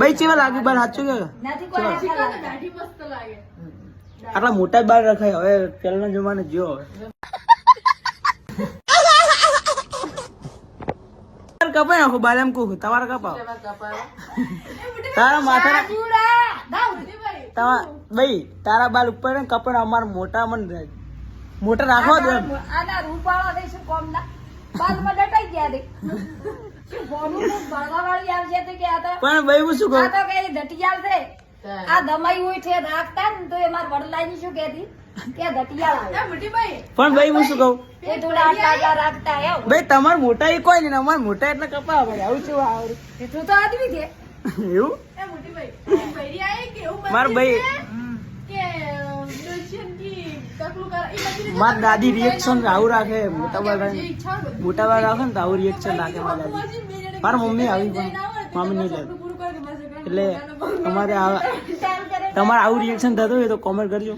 ભાઈ ચેવા લાગ્યું બાર સાચું કે. આટલા મોટા જ બાર રખાય. હવે પહેલાના જમાને જો હવે. કપાય નાખો બાર એમ કહું તમારે કપાવ. તારા માથા તમારા ભાઈ. તારા બાલ ઉપર ને કપડ અમારા મોટા મન રહે મોટા રાખો દે આના રૂપાળા દે શું કોમના? બાદમાં દટાઈ ગયા દે. શું ભોળું તો આવશે તો કે આ તો- પણ ભાઈ હું શું આ કહું તો કઈ ધટિયાળ છે. આ દમાઈ હોય છે રાખતા ને તો એ માર વડલાઈ શું કહેતી? કે ધટિયાળ આવે. પણ ભાઈ હું શું કહું? એ થોડા આટલા આટલા રાખતા એવું. ભાઈ તમાર મોટા એ કોઈ નહીં અમાર મોટા એટલે કપા પડે. આવું શું આવડું એ તું તો આદમી છે. એવું? માર ભાઈ માર દાદી રિએક્શન આવું રાખે મોટા ભાગ રાખે મોટા ભાગ રાખે ને તો આવું રિએક્શન રાખે મારા મમ્મી આવી પણ. મમ્મી નહીં એટલે તમારે. તમારે આવું રિએક્શન થતું હોય તો કોમેન્ટ કરજો